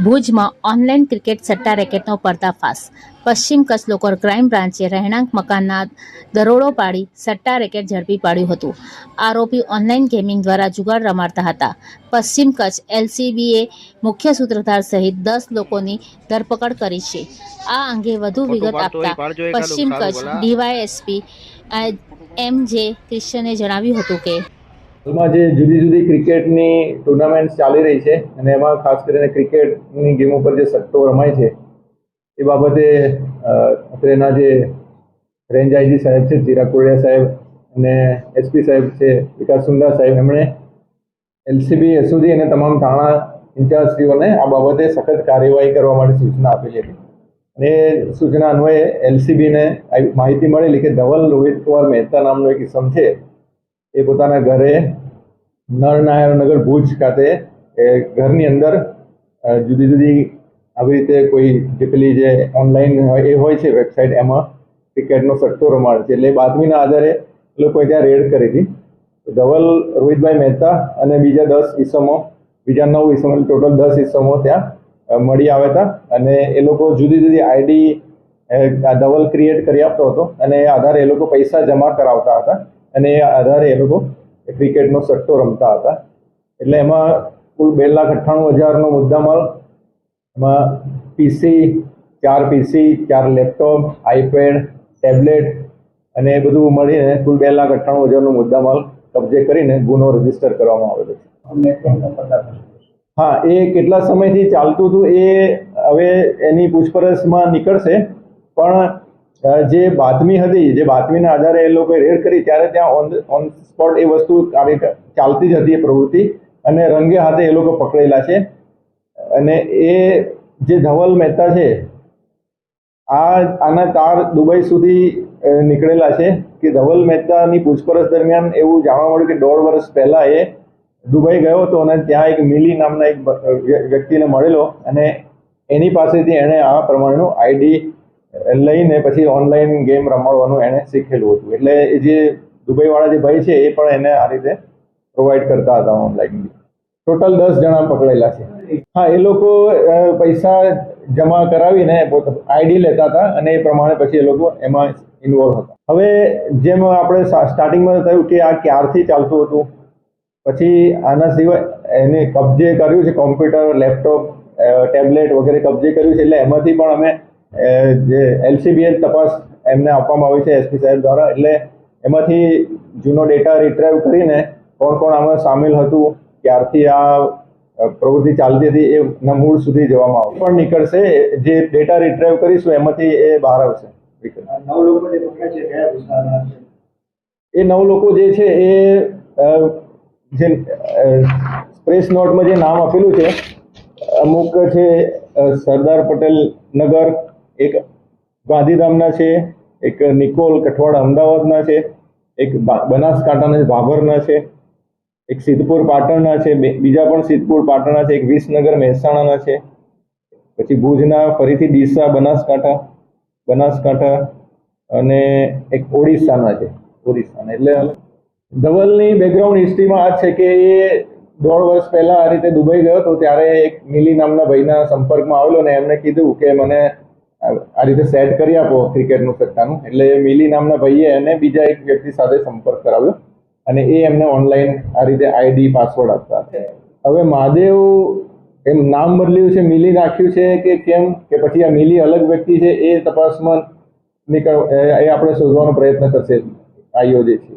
ભુજમાં online cricket સટ્ટા રેકેટનો પર્દાફાશ. પશ્ચિમ કચ્છ લોકર ક્રાઇમ બ્રાન્ચે રહેણાંક મકાનના દરોડો પાડી સટ્ટા રેકેટ ઝડપી પાડ્યું હતું. આરોપી ઓનલાઈન ગેમિંગ દ્વારા જુગાર રમાડતા હતા. પશ્ચિમ કચ્છ એલસીબીએ મુખ્ય સૂત્રધાર સહિત દસ લોકોની ધરપકડ કરી છે. આ અંગે વધુ વિગત આપતા પશ્ચિમ કચ્છ ડીવાયએસપી એમ જે ક્રિશ્ચને જણાવ્યું હતું કે હાલમાં જે જુદી જુદી ક્રિકેટની ટુર્નામેન્ટ ચાલી રહી છે અને એમાં ખાસ કરીને ક્રિકેટની ગેમ ઉપર જે સટ્ટો રમાય છે, એ બાબતે અત્રેના જે રેન્જ આઈજી સાહેબ છે, ચિરાગ કોડિયા સાહેબ અને એસપી સાહેબ છે, વિકાસ સુંદર સાહેબ, એમણે એલસીબી એસઓજી અને તમામ થાણા ઇન્ચાર્જશ્રીઓને આ બાબતે સખત કાર્યવાહી કરવા માટે સૂચના આપેલી હતી. અને એ સૂચના અન્વયે એલસીબીને માહિતી મળેલી કે ધવલ રોહિત કુમાર મહેતા નામનો એક ઇસમ છે એ પોતાના ઘરે નરનારાયણનગર ભુજ ખાતે, એ ઘરની અંદર જુદી જુદી આવી રીતે કોઈ જે પેલી જે ઓનલાઈન એ હોય છે વેબસાઇટ એમાં ક્રિકેટનો સટ્ટો રમાડ છે. એટલે બાતમીના આધારે એ લોકોએ ત્યાં રેડ કરી હતી. ધવલ, રોહિતભાઈ મહેતા અને બીજા દસ ઈસમો, બીજા નવ ઈસમો ટોટલ દસ ઈસમો ત્યાં મળી આવ્યા હતા. અને એ લોકો જુદી જુદી આઈડી ધવલ ક્રિએટ કરી આપતો હતો અને એ આધારે એ લોકો પૈસા જમા કરાવતા હતા. અને એ આધારે એ લોકો ક્રિકેટનો સટ્ટો રમતા હતા. એટલે એમાં કુલ બે લાખ અઠ્ઠાણું હજારનો મુદ્દામાલ, એમાં પીસી ચાર પીસી ચાર લેપટોપ, આઈપેડ, ટેબ્લેટ અને એ બધું મળીને કુલ બે લાખ અઠ્ઠાણું હજારનો મુદ્દામાલ કબજે કરીને ગુનો રજિસ્ટર કરવામાં આવેલો છે. હા, એ કેટલા સમયથી ચાલતું હતું એ હવે એની પૂછપરછમાં નીકળશે. પણ જે બાતમી હતી, જે બાતમીના આધારે એ લોકોએ રેડ કરી, ત્યારે ત્યાં ઓન ઓન સ્પોટ એ વસ્તુ ચાલતી જ હતી એ પ્રવૃત્તિ અને રંગે હાથે એ લોકો પકડેલા છે. અને એ જે ધવલ મહેતા છે, આ, આના તાર દુબઈ સુધી નીકળેલા છે કે ધવલ મહેતાની પૂછપરછ દરમિયાન એવું જાણવા મળ્યું કે દોઢ વર્ષ પહેલા એ દુબઈ ગયો હતો અને ત્યાં એક મિલી નામના એક વ્યક્તિને મળેલો અને એની પાસેથી એણે આ પ્રમાણેનું આઈડી લઈને પછી ઓનલાઈન ગેમ રમાડવાનું એણે શીખેલું હતું. એટલે એ જે દુબઈવાળા જે ભાઈ છે, એ પણ એને આ રીતે પ્રોવાઈડ કરતા હતા ઓનલાઈન ટોટલ દસ જણા પકડેલા છે. હા, એ લોકો પૈસા જમા કરાવીને આઈડી લેતા હતા અને એ પ્રમાણે પછી એ લોકો એમાં ઇન્વોલ્વ હતા. હવે જેમ આપણે સ્ટાર્ટિંગમાં થયું કે આ ક્યારથી ચાલતું હતું, પછી આના સિવાય એને કબજે કર્યું છે કોમ્પ્યુટર લેપટોપ ટેબ્લેટ વગેરે કબજે કર્યું છે, એટલે એમાંથી પણ અમે જે એલસીબીએલ તપાસ એમને આપવામાં આવી છે એસપી સાહેબ દ્વારા. એટલે એમાંથી જૂનો ડેટા રિટ્રાઈવ કરીને કોણ કોણ આમાં સામેલ હતું ક્યારથી આ પ્રવૃત્તિ ચાલતી હતી એના મૂળ સુધી જવામાં આવશે. પણ નીકળશે જે ડેટા રિટ્રાઈવ કરીશું એમાંથી એ બહાર આવશે. એ નવ લોકો જે છે એ જે પ્રેસ નોટમાં જે નામ આપેલું છે અમુક છે સરદાર પટેલ નગર એક ગાંધીધામના છે, એક નિકોલ કઠવાડ અમદાવાદના છે, એક બનાસકાંઠાના બનાસકાંઠાના ભાભરના છે, એક સિદ્ધપુર પાટણના છે બીજા પણ સિદ્ધપુર પાટણના છે, એક વિસનગર મહેસાણાના છે, પછી ભુજના ફરીથી ડીસા, બનાસકાંઠા બનાસકાંઠા અને એક ઓડિશાના છે, ઓડિશાના. એટલે ધવલની બેકગ્રાઉન્ડ હિસ્ટ્રીમાં આ છે કે એ દોઢ વર્ષ પહેલાં આ રીતે દુબઈ ગયો હતો, ત્યારે એક મિલી નામના ભાઈના સંપર્કમાં આવેલો ને એમને કીધું કે મને આ આ રીતે સેટ કરી આપો ક્રિકેટનું સટ્ટાનું એટલે મિલી નામના ભાઈએ એને બીજા એક વ્યક્તિ સાથે સંપર્ક કરાવ્યો અને એ એમને ઓનલાઈન આ રીતે આઈડી પાસવર્ડ આપતા હવે મહાદેવ એમ નામ બદલ્યું છે, મિલી રાખ્યું છે કે કેમ? કે પછી આ મિલી અલગ વ્યક્તિ છે, એ તપાસમાં નીકળ એ એ આપણે શોધવાનો પ્રયત્ન કરશે આઈઓ જે છે.